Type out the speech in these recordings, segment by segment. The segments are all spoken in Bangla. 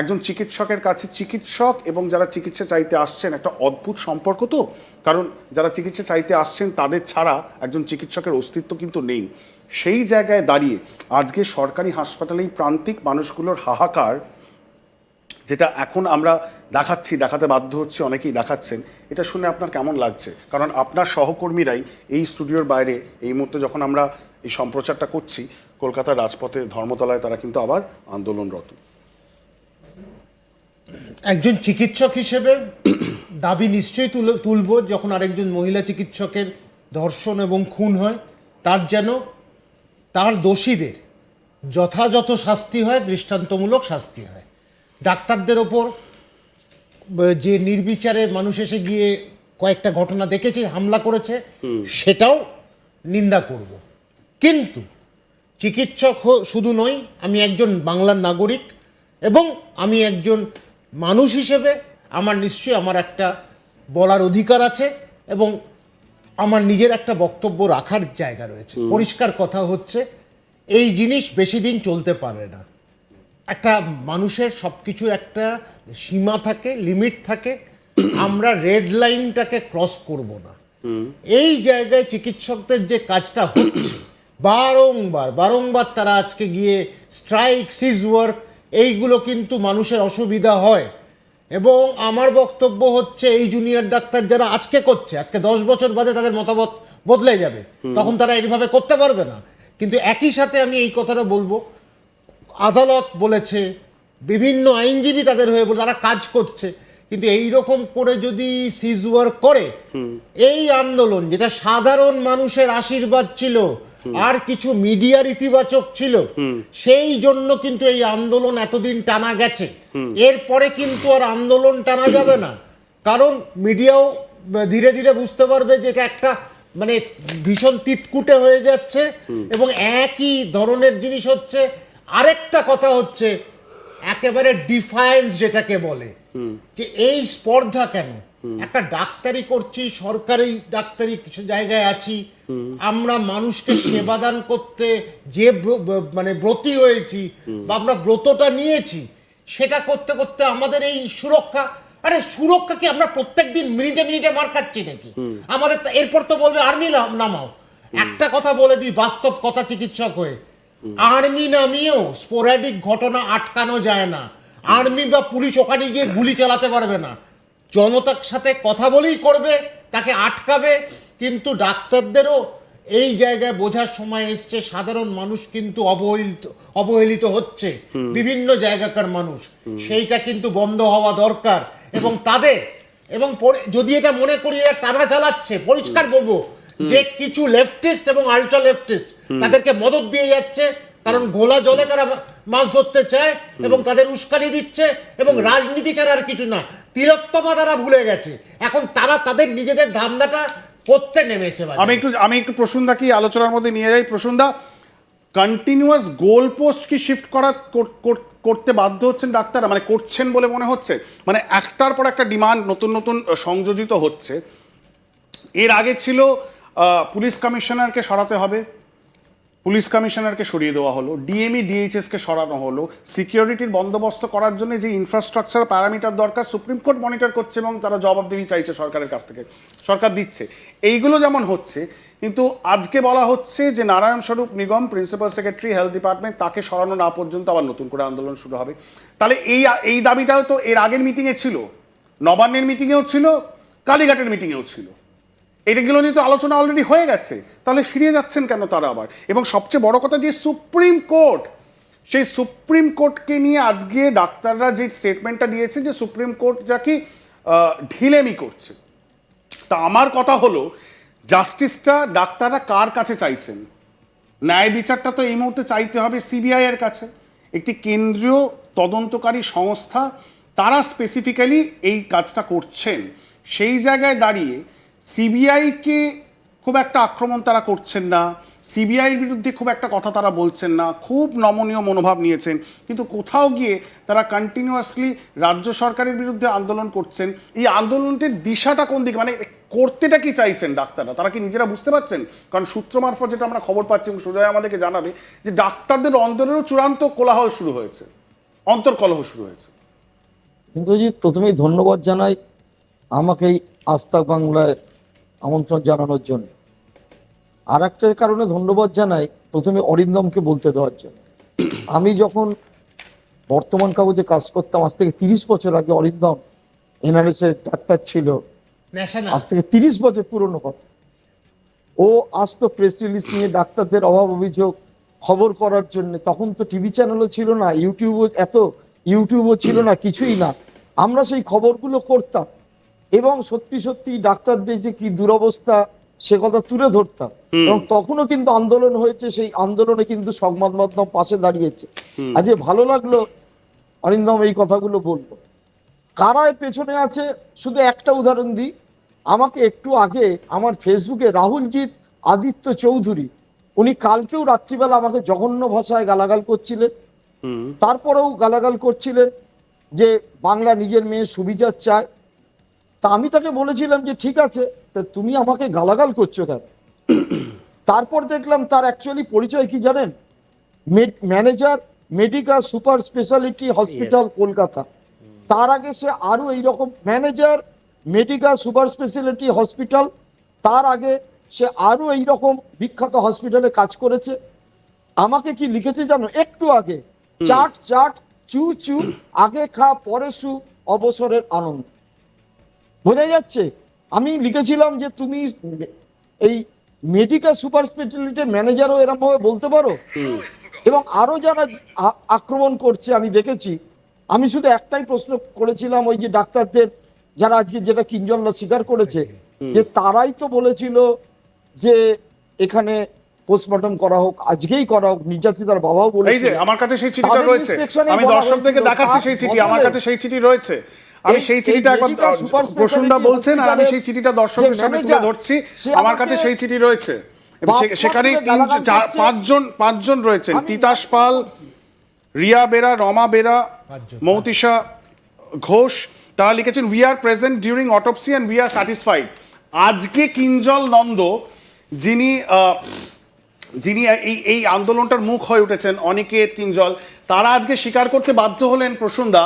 একজন চিকিৎসকের কাছে চিকিৎসক এবং যারা চিকিৎসা চাইতে আসছেন, একটা অদ্ভুত সম্পর্ক তো। কারণ যারা চিকিৎসা চাইতে আসছেন, তাদের ছাড়া একজন চিকিৎসকের অস্তিত্ব কিন্তু নেই। সেই জায়গায় দাঁড়িয়ে আজকে সরকারি হাসপাতালেই প্রান্তিক মানুষগুলোর হাহাকার, যেটা এখন আমরা দেখাচ্ছি, দেখাতে বাধ্য হচ্ছে, অনেকেই দেখাচ্ছেন, এটা শুনে আপনার কেমন লাগছে? কারণ আপনার সহকর্মীরাই এই স্টুডিওর বাইরে এই মুহূর্তে যখন আমরা এই সম্প্রচারটা করছি, কলকাতার রাজপথে ধর্মতলায় তারা কিন্তু আবার আন্দোলনরত। একজন চিকিৎসক হিসেবে দাবি নিশ্চয়ই তুলে তুলব যখন আরেকজন মহিলা চিকিৎসকের ধর্ষণ এবং খুন হয় তার যেন তার দোষীদের যথাযথ শাস্তি হয় দৃষ্টান্তমূলক শাস্তি হয়। ডাক্তারদের ওপর যে নির্বিচারে মানুষ এসে গিয়ে কয়েকটা ঘটনা দেখেছি হামলা করেছে সেটাও নিন্দা করব। কিন্তু চিকিৎসক শুধু নই আমি একজন বাংলার নাগরিক এবং আমি একজন মানুষ হিসেবে আমার নিশ্চয়ই আমার একটা বলার অধিকার আছে এবং আমার নিজের একটা বক্তব্য রাখার জায়গা রয়েছে। পরিষ্কার কথা হচ্ছে এই জিনিস বেশি দিন চলতে পারে না। একটা মানুষের সব কিছুর একটা সীমা থাকে লিমিট থাকে আমরা রেড লাইনটাকে ক্রস করব না। এই জায়গায় চিকিৎসকদের যে কাজটা হচ্ছে বারংবার বারংবার তারা আজকে গিয়ে স্ট্রাইক সিজ ওয়ার্ক এইগুলো কিন্তু মানুষের অসুবিধা হয়। এবং আমার বক্তব্য হচ্ছে এই জুনিয়র ডাক্তার যারা আজকে করছে আজকে দশ বছর বাদে তাদের মতামত বদলে যাবে তখন তারা এইভাবে করতে পারবে না। কিন্তু একই সাথে আমি এই কথাটা বলব আদালত বলেছে বিভিন্ন আইনজীবী তাদের হয়ে বলে তারা কাজ করছে কিন্তু এই রকম করে যদি সিজ ওয়ার্ক করে এই আন্দোলন যেটা সাধারণ মানুষের আশীর্বাদ ছিল আর কিছু মিডিয়ার ইতিবাচক ছিল সেই জন্য কিন্তু এই আন্দোলন এতদিন টানা গেছে। এরপরে কিন্তু আর আন্দোলন টানা যাবে না। কারণ মিডিয়াও ধীরে ধীরে বুঝতে পারবে যে এটা একটা মানে ভীষণ তিতকুটে হয়ে যাচ্ছে এবং একই ধরনের জিনিস হচ্ছে আরেকটা কথা হচ্ছে একেবারে ডিফায়েন্স যেটাকে বলে যে এই স্পর্ধা কেন? একটা ডাক্তারি করছি সরকারি ডাক্তারি কিছু জায়গায় আছি আমরা মানুষকে সেবাদান করতে যে মানে ব্রতী হয়েছি বা আমরা ব্রতটা নিয়েছি সেটা করতে করতে আমাদের এই সুরক্ষা আরে সুরক্ষা কি আমরা প্রত্যেকদিন মিনিটে মিনিটে মার খাচ্ছি নাকি? আমাদের এরপর তো বলবে আর্মি নামাও। একটা কথা বলে দিই বাস্তব কথা চিকিৎসক হয়ে। আর্মি নামিয়েও স্পোরাডিক ঘটনা আটকানো যায় না। আর্মি বা পুলিশ ওখানে গিয়ে গুলি চালাতে পারবে না। জনতার সাথে কথা বলেই করবে তাকে আটকাবে কিন্তু ডাক্তারদেরও এই জায়গায় বোঝার সময় এসছে সাধারণ মানুষ কিন্তু অবহেলিত অবহেলিত হচ্ছে। বিভিন্ন জায়গাকার মানুষ। সেইটা কিন্তু বন্ধ হওয়া দরকার। এবং তাদের এবং যদি এটা মনে করি এরা টানা চালাচ্ছে। পরিষ্কার বলব যে কিছু লেফটিস্ট এবং আল্ট্রা লেফটিস্ট তাদেরকে মদত দিয়ে যাচ্ছে। কারণ ঘোলা জলে তারা মাছ ধরতে চায় এবং তাদের উস্কানি দিচ্ছে এবং রাজনীতি ছাড়া আর কিছু না। তিলোত্তমা তারা ভুলে গেছে। এখন তারা তাদের নিজেদের ধান্দাটা করতে নেমেছে। আমি একটু আমি একটু প্রসুন্দা কি আলোচনার মধ্যে নিয়ে যাই। প্রসুন্দা কন্টিনিউয়াস গোল পোস্ট কি শিফট কর- করতে বাধ্য হচ্ছেন ডাক্তাররা? মানে করছেন বলে মনে হচ্ছে? মানে একটার পর একটা ডিমান্ড নতুন নতুন সংযোজিত হচ্ছে। এর আগে ছিল পুলিশ কমিশনারকে সরাতে হবে। পুলিশ কমিশনারকে সরিয়ে দেওয়া হলো, ডিএমই, ডিএইচএসকে সরানো হলো, সিকিউরিটির বন্দোবস্ত করার জন্য যে ইনফ্রাস্ট্রাকচার প্যারামিটার দরকার, সুপ্রিম কোর্ট মনিটর করছে এবং তারা জবাবদিহি চাইছে সরকারের কাছ থেকে, সরকার দিচ্ছে। এইগুলো যেমন হচ্ছে, কিন্তু আজকে বলা হচ্ছে যে Narayan Swarup Nigam principal secretary health department তাকে সরানো না পর্যন্ত আবার নতুন করে আন্দোলন শুরু হবে। তাহলে এই এই দাবিটাও তো এর আগের মিটিংয়ে ছিল, নবান্নের মিটিংয়েও ছিল, কালীঘাটের মিটিংয়েও ছিল। এটাগুলো নিয়ে তো আলোচনা অলরেডি হয়ে গেছে। তাহলে ফিরে যাচ্ছেন কেন তারা আবার? এবং সবচেয়ে বড় কথা যে সুপ্রিম কোর্ট সেই সুপ্রিম কোর্টকে নিয়ে আজকে ডাক্তাররা যে স্টেটমেন্টটা দিয়েছে যে সুপ্রিম কোর্ট যা কি আহ, ঢিলেমি করছে। তা আমার কথা হলো জাস্টিসটা ডাক্তাররা কার কাছে চাইছেন? ন্যায় বিচারটা তো এই মুহূর্তে চাইতে হবে সিবিআই এর কাছে। একটি কেন্দ্রীয় তদন্তকারী সংস্থা তারা স্পেসিফিক্যালি এই কাজটা করছেন। সেই জায়গায় দাঁড়িয়ে সিবিআইকে খুব একটা আক্রমণ তারা করছেন না সিবিআইয়ের বিরুদ্ধে খুব একটা কথা তারা বলছেন না, খুব নমনীয় মনোভাব নিয়েছেন। কিন্তু কোথাও গিয়ে তারা কন্টিনিউয়াসলি রাজ্য সরকারের বিরুদ্ধে আন্দোলন করছেন। এই আন্দোলনটির দিশাটা কোন দিকে? মানে করতেটা কি চাইছেন ডাক্তাররা? তারা কি নিজেরা বুঝতে পারছেন? কারণ সূত্র মারফত যেটা আমরা খবর পাচ্ছি এবং সুজয় আমাদেরকে জানাবে, যে ডাক্তারদের অন্তরেরও চূড়ান্ত কোলাহল শুরু হয়েছে। অন্তর্কলহ শুরু হয়েছে। ইন্দ্রজিৎ, প্রথমেই ধন্যবাদ জানাই। আমাকে আস্থা বাংলায় আমন্ত্রণ জানানোর জন্য। আর একটা কারণে ধন্যবাদ জানাই প্রথমে অরিন্দমকে বলতে দেওয়ার জন্য। আমি যখন বর্তমান কাগজে কাজ করতাম আজ থেকে তিরিশ বছর আগে অরিন্দম এনআরএস এর ডাক্তার ছিল। আজ থেকে তিরিশ বছর পুরনো কথা। ও আসতো প্রেস রিলিজ নিয়ে ডাক্তারদের অভাব অভিযোগ খবর করার জন্য। তখন তো টিভি চ্যানেলও ছিল না ইউটিউবও এত ইউটিউবও ছিল না কিছুই না। আমরা সেই খবরগুলো করতাম। এবং সত্যি সত্যি ডাক্তারদের যে কি দুরবস্থা সে কথা তুলে ধরতাম। এবং তখনও কিন্তু আন্দোলন হয়েছে সেই আন্দোলনে কিন্তু সংবাদ মাধ্যম পাশে দাঁড়িয়েছে। আজকে ভালো লাগল অরিন্দম এই কথাগুলো বলল। কারা এর পেছনে আছে? শুধু একটা উদাহরণ দিই। আমাকে একটু আগে আমার ফেসবুকে রাহুলজিৎ আদিত্য চৌধুরী উনি কালকেও রাত্রিবেলা আমাকে জঘন্য ভাষায় গালাগাল করছিলেন। তারপরেও গালাগাল করছিলেন যে বাংলা নিজের মেয়ে সুবিচার চায়। তা আমি তাকে বলেছিলাম যে ঠিক আছে তা তুমি আমাকে গালাগাল করছ কেন? তারপর দেখলাম তার অ্যাকচুয়ালি পরিচয় কি জানেন? Manager Medica super speciality hospital Kolkata. তার আগে সে আরও এইরকম manager Medica super speciality hospital তার আগে সে আরও এইরকম বিখ্যাত হসপিটালে কাজ করেছে। আমাকে কি লিখেছে জানো? একটু আগে। চাট চাট চু চু আগে খা পরে সু অবসরের আনন্দ। বোঝা যাচ্ছে আমি লিখেছিলাম যে তুমি এই মেডিকেল সুপার স্পেশালিটির ম্যানেজারও এরকম ভাবে বলতে পারো? এবং আরও যারা আক্রমণ করছে আমি দেখেছি। আমি শুধু একটাই প্রশ্ন করেছিলাম ওই যে ডাক্তারদের যারা আজকে যেটা কিঞ্জল্লা স্বীকার করেছে যে তারাই তো বলেছিল যে এখানে পোস্টমর্টম করা হোক আজকেই করা হোক নির্যাতিতার বাবাও বলেছে আমার কাছে সেই চিঠিটা রয়েছে। আমি দর্শকদেরকে দেখাচ্ছি সেই চিঠি আমার কাছে সেই চিঠি রয়েছে। আমি সেই চিঠিটা একবার super প্রসন্দা বলছেন আর আমি সেই চিঠিটা দর্শকের সামনে তুলে ধরছি। আমার কাছে সেই চিঠি রয়েছে। সেখানে তিন পাঁচজন পাঁচজন রয়েছেন। তিতাস পাল রিয়া বেরা রমা বেরা। মৌতিশা ঘোষ তারা লিখেছেন we are present during autopsy and we are satisfied আজকে কিঞ্জল নন্দ যিনি যিনি এই এই আন্দোলনটার মুখ হয়ে উঠেছেন অনিকেত কিঞ্জল তারা আজকে স্বীকার করতে বাধ্য হলেন প্রসুন্দা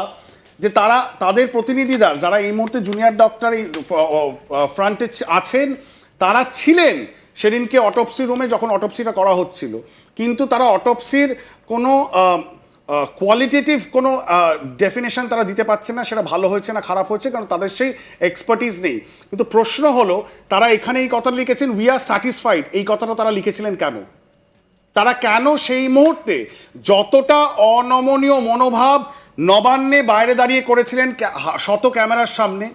যে তারা, তাদের প্রতিনিধিরা যারা এই মুহূর্তে জুনিয়র ডক্টর ফ্রন্টে আছেন, তারা ছিলেন সেদিনকে অটোপসি রুমে যখন অটোপসিটা করা হচ্ছিল। কিন্তু তারা অটোপসির কোনো কোয়ালিটেটিভ কোনো ডেফিনেশন তারা দিতে পারছে না, সেটা ভালো হয়েছে না খারাপ হয়েছে, কারণ তাদের সেই এক্সপার্টিস নেই। কিন্তু প্রশ্ন হলো, তারা এখানে এই কথাটা লিখেছেন উই আর স্যাটিসফাইড এই কথাটা তারা লিখেছিলেন কেন? তারা কেন সেই মুহূর্তে যতটা অনমনীয় মনোভাব নবান্নে বাইরে দাঁড়িয়ে করেছিলেন শত ক্যামেরার সামনে।